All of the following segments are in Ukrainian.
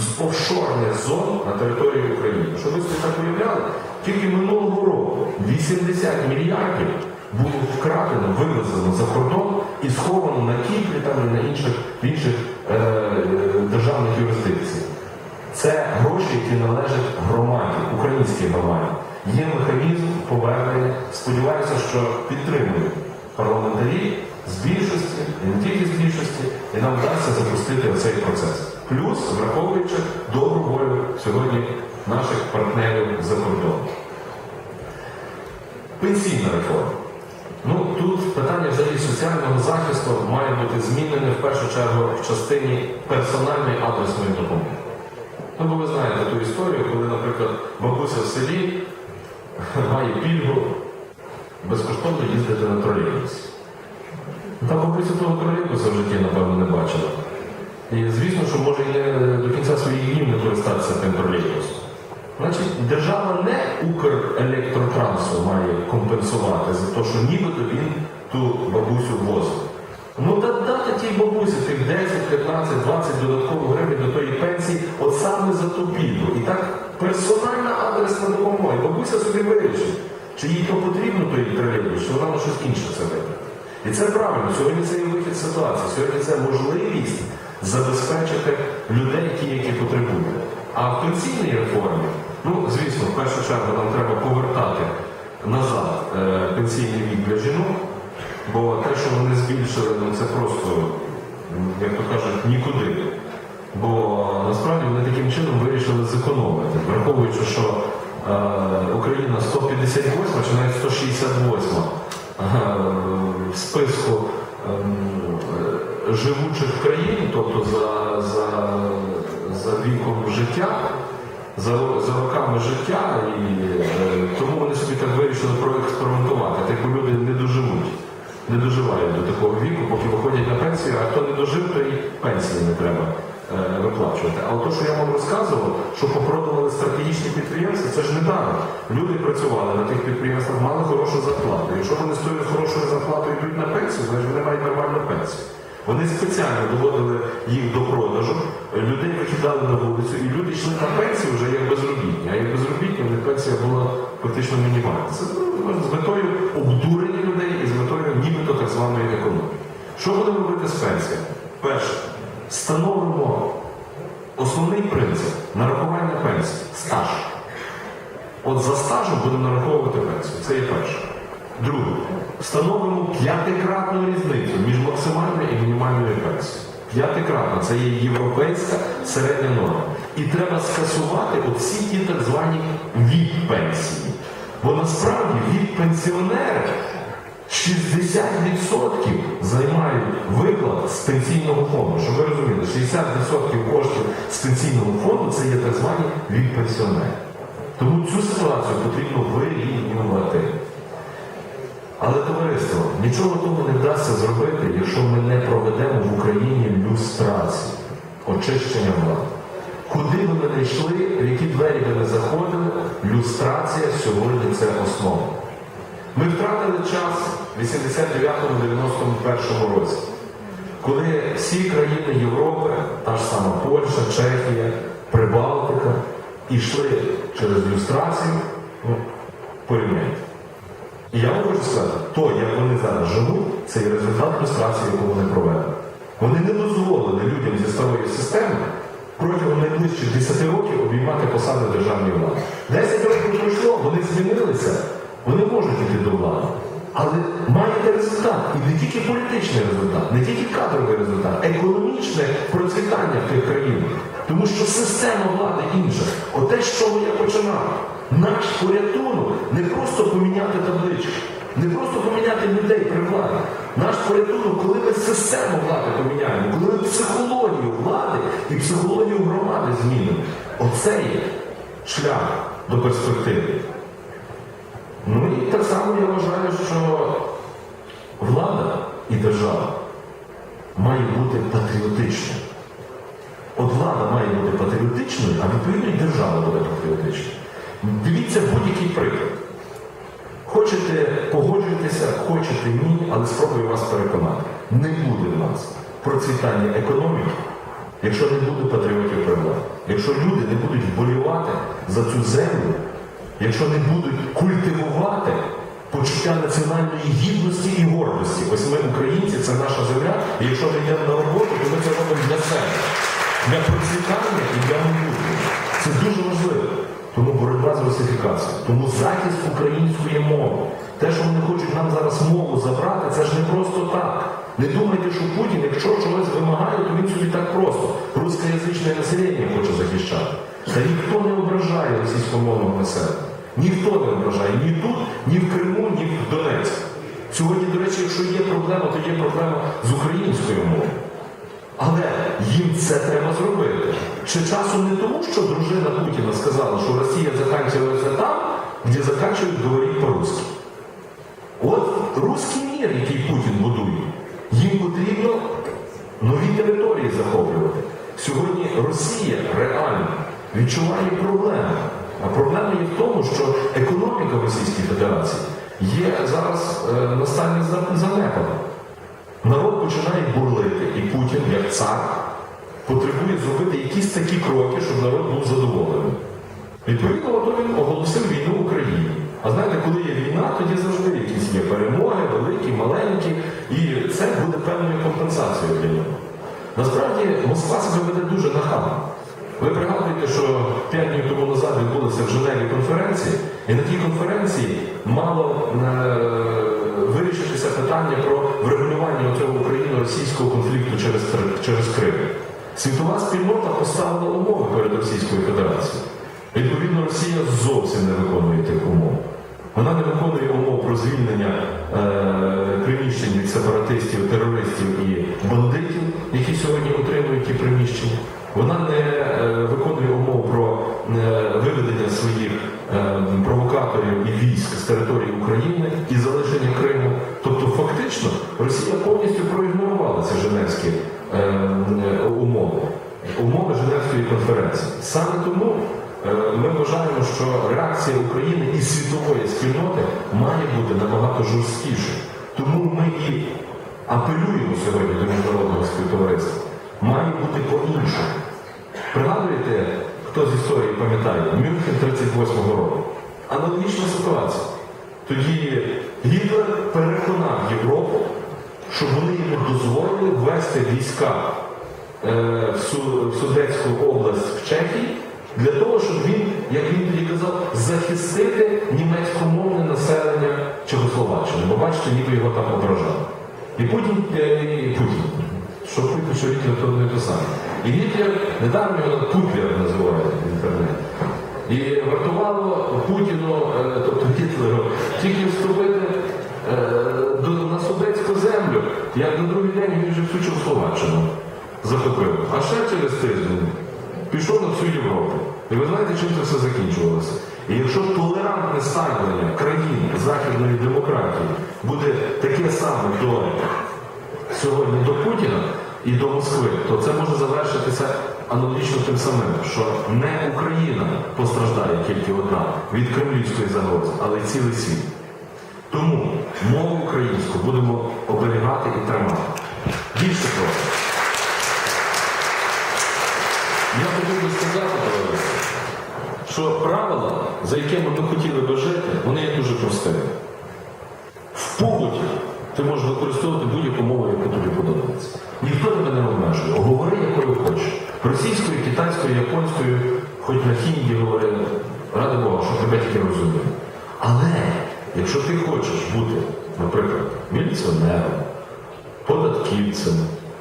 з офшорних зон на території України. Щоб ви так уявляли, тільки минулого року 80 мільярдів було вкрадено, вивезено за кордон і сховано на Кіпрі там і на інших, інших е, державних юрисдикціях. Це гроші, які належать громаді, українській громаді. Є механізм повернення. Сподіваюся, що підтримують парламентарі з більшості, і не тільки з більшості, і нам вдасться запустити цей процес. Плюс враховуючи добру волю сьогодні наших партнерів за кордоном. Пенсійна реформа. Ну тут питання взагалі соціального захисту має бути змінене в першу чергу в частині персональної адресної допомоги. Ну, бо ви знаєте ту історію, коли, наприклад, бабуся в селі має пільгу безкоштовно їздити на тролейбусі. Та бабуся того тролейбуса в житті, напевно, не бачила. І звісно, що може і не до кінця своїх днів не користатися тим тролейбусом. Значить, держава не Укрелектротрансу має компенсувати за те, що нібито він ту бабусю возив. Ну та дати тій бабусі тих 10, 15, 20 додаткових гривень до тої пенсії, от саме за ту піду. І так персональна адресна допомога. І бабуся собі вирішить, чи їй то потрібно той тролейбус, чи вона на щось інше це витратить. І це правильно. Сьогодні це є вихід ситуації. Сьогодні це можливість забезпечити людей, ті, які потребують. А в пенсійній реформі, ну звісно, в першу чергу нам треба повертати назад е, пенсійний вік для жінок, бо те, що вони збільшили, ну це просто, як то кажуть, нікуди. Бо насправді вони таким чином вирішили зекономити, враховуючи, що е, Україна 158, чи навіть 168 е, в списку е, живучих країн, тобто за, за, за віком життя, за, за роками життя, і е, тому вони собі так вирішили проекспериментувати. Типу люди не доживуть, не доживають до такого віку, поки виходять на пенсію, а хто не дожив, то і пенсії не треба е, виплачувати. Але то, що я вам розказував, що попродували стратегічні підприємства, це ж не даром. Люди працювали на тих підприємствах, мали хорошу зарплату. Якщо вони з тою хорошою зарплатою йдуть на пенсію, значить вони мають нормальну пенсію. Вони спеціально доводили їх до продажу, людей викидали на вулицю, і люди йшли на пенсію вже як безробітні. А як безробітні, у них пенсія була фактично мінімальна. Це ну, з метою обдурення людей і з метою нібито так званої економіки. Що будемо робити з пенсіями? Перше, встановимо основний принцип нарахування пенсії стаж. От за стажем будемо нараховувати пенсію. Це є перше. Друге, встановимо п'ятикратну різницю між максимальною пенсією. П'ятикратна це є європейська середня норма. І треба скасувати оці ті так звані від пенсії. Бо насправді від пенсіонера 60% займають виклад з пенсійного фонду. Щоб ви розуміли, 60% коштів з пенсійного фонду це є так звані від пенсіонерів. Тому цю ситуацію потрібно вирівнювати. Але товариство, нічого того не вдасться зробити, якщо ми не проведемо в Україні люстрацію, очищення влади. Куди би ми не йшли, в які двері би не заходили, люстрація сьогодні це основа. Ми втратили час в 89-91 році, коли всі країни Європи, та ж сама Польща, Чехія, Прибалтика, йшли через люстрацію, порівняйте. І я вам хочу сказати, то, як вони зараз живуть, це і результат люстрації, яку вони провели. Вони не дозволили людям зі старої системи протягом найближчих 10 років обіймати посади державної влади. 10 років пройшло, вони змінилися, вони можуть йти до влади. Але маєте результат, і не тільки політичний результат, не тільки кадровий результат, економічне процвітання в тих країнах. Тому що система влади інша. Оте, з чого я починав. Наш порятунок не просто поміняти таблички, не просто поміняти людей при владі. Наш порятунок, коли ми систему влади поміняємо, коли ми психологію влади і психологію громади змінимо. Оце є шлях до перспективи. Ну і так само я вважаю, що влада і держава має бути патріотичною. От влада має бути патріотичною, а відповідно і держава буде патріотичною. Дивіться будь-який приклад. Хочете погоджуйтеся, хочете ні, але спробую вас переконати. Не буде в нас процвітання економіки, якщо не буде патріотів при владі. якщо люди не будуть вболівати за цю землю, якщо не будуть культивувати почуття національної гідності і гордості. Ось ми, українці, це наша земля, і якщо ми йдемо на роботу, то ми це робимо для себе, для процвітання і для майбутнього. Це дуже важливо. Тому боротьба з русифікацією, тому захист української мови. Те, що вони хочуть нам зараз мову забрати, це ж не просто так. Не думайте, що Путін, якщо чогось вимагає, то він собі так просто. Рускоязичне населення хоче захищати. Та ніхто не ображає російськомовного населення. Ніхто не ображає ні тут, ні в Криму, ні в Донецьку. Сьогодні, до речі, якщо є проблема, то є проблема з українською мовою. Але їм це треба зробити. Чи часом не тому, що дружина Путіна сказала, що Росія закінчується там, де закінчують говорити по-русски. От русський мір, який Путін будує, їм потрібно нові території захоплювати. Сьогодні Росія реально відчуває проблеми. А проблема є в тому, що економіка в Російській Федерації є зараз е, на стані за- занепаду. Народ починає бурлити, і Путін, як цар, потребує зробити якісь такі кроки, щоб народ був задоволений. Відповідно, от він оголосив війну Україні. А знаєте, коли є війна, тоді завжди якісь є перемоги, великі, маленькі, і це буде певною компенсацією для нього. Насправді Москва себе веде дуже нахабно. Ви пригадуєте, що п'ять днів тому назад відбулася в Женеві конференція, і на тій конференції мало е, вирішитися питання про врегулювання цього україно-російського конфлікту через, через Крим. Світова спільнота поставила умови перед Російською Федерацією. Відповідно, Росія зовсім не виконує тих умов. Вона не виконує умов про звільнення е, приміщень від сепаратистів, терористів і бандитів, які сьогодні отримують ті приміщення. Вона не е, виконує умов про е, виведення своїх е, провокаторів і військ з території України і залишення Криму. Тобто, фактично, Росія повністю проігнорувала ці Женевські умови, умови Женевської конференції. Саме тому ми вважаємо, що реакція України і світової спільноти має бути набагато жорсткішою. Тому ми і апелюємо сьогодні до міжнародного співтовариства. Має бути по-іншому. Пригадуєте, хто з історії пам'ятає, Мюнхен 38-го року. Аналогічна ситуація. Тоді Гітлер переконав Європу, щоб вони йому дозволили ввести війська е, в, Су- в Судетську область в Чехії для того, щоб він, як він тоді казав, захистити німецькомовне населення Чехословаччини. Бо бачите, ніби його там ображали. І Путін, е, і Путін. Що Путін, що Гітлер, то не те саме. І Гітлер, недавно його Путлер називають в інтернеті. І вартувало Путіну, е, тобто Гітлеру, тільки вступити е, на Судетську землю, як на другий день він вже всю Чехословаччину захопив. А ще через тиждень пішов на всю Європу. І ви знаєте, чим це все закінчувалося? І якщо толерантне ставлення країн західної демократії буде таке саме до сьогодні до Путіна і до Москви, то це може завершитися аналогічно тим самим, що не Україна постраждає тільки одна від кремлівської загрози, але й цілий світ. Тому мову українську будемо оберігати і тримати. Більше того, я хотів би сказати, що правила, за якими ми хотіли би жити, вони є дуже простими. В побуті ти можеш використовувати будь-яку мову, яку тобі подобається. Ніхто тебе не обмежує. Говори, якою хочеш. Російською, китайською, японською, хоч на хінді говори, ради Бога, що тебе тільки розуміє. Але якщо ти хочеш бути, наприклад, міліціонером, податківцем,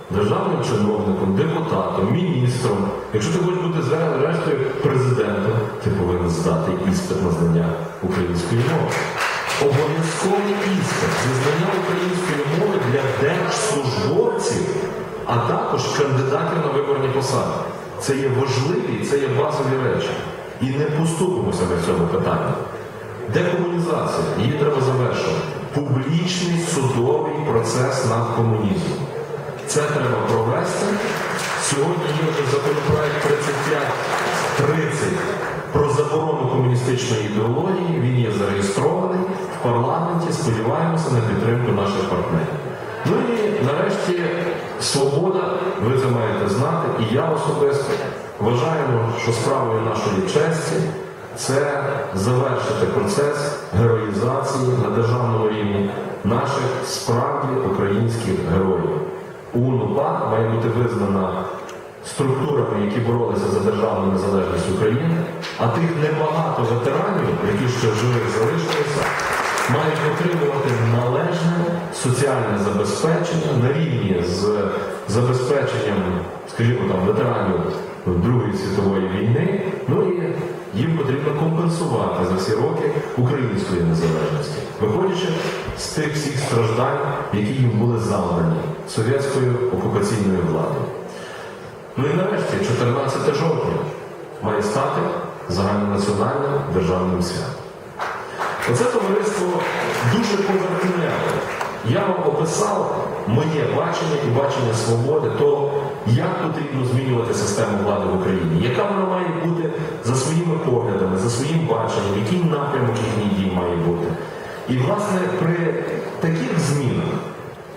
державним чиновником, депутатом, міністром, якщо ти хочеш бути зрештою президентом, ти повинен здати іспит на знання української мови. Обов'язковий іспит зі знання української мови для держслужбовців, а також кандидатів на виборні посади. Це є важливі, це є базові речі. І не поступимося на цьому питанні. Декомунізація, її треба завершувати. Публічний судовий процес над комунізмом. Це треба провести. Сьогодні є вже законопроект 3530 про заборону комуністичної ідеології. Він є зареєстрований парламенті. Сподіваємося на підтримку наших партнерів. Ну і нарешті свобода, ви це маєте знати, і я особисто вважаємо, що справою нашої честі це завершити процес героїзації на державному рівні наших справді українських героїв. УНУПА має бути визнана структурами, які боролися за державну незалежність України, а тих небагато ветеранів, які ще живих залишилися, мають отримувати належне соціальне забезпечення на рівні з забезпеченням, скажімо там, ветеранів Другої світової війни. Ну і їм потрібно компенсувати за всі роки української незалежності, виходячи з тих всіх страждань, які їм були завдані совєтською окупаційною владою. Ну і нарешті, 14 жовтня має стати загальнонаціональним державним святом. Оце товариство дуже поверхневе. Я вам описав моє бачення і бачення свободи того, як потрібно змінювати систему влади в Україні, яка вона має бути за своїми поглядами, за своїм баченням, який напрямок їхніх дій має бути. І, власне, при таких змінах,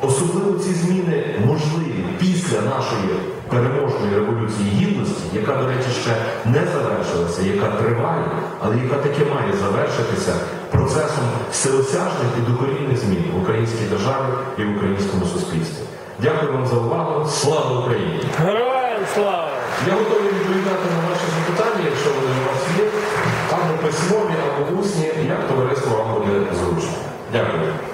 особливо ці зміни можливі після нашої переможної революції гідності, яка, до речі, ще не завершилася, яка триває, але яка таки має завершитися процесом всеосяжних і докорінних змін в українській державі і в українському суспільстві. Дякую вам за увагу. Слава Україні! Героям слава! Я готовий відповідати на ваші запитання, якщо вони у вас є, або письмові, або усні, як товариство вам буде зручно. Дякую.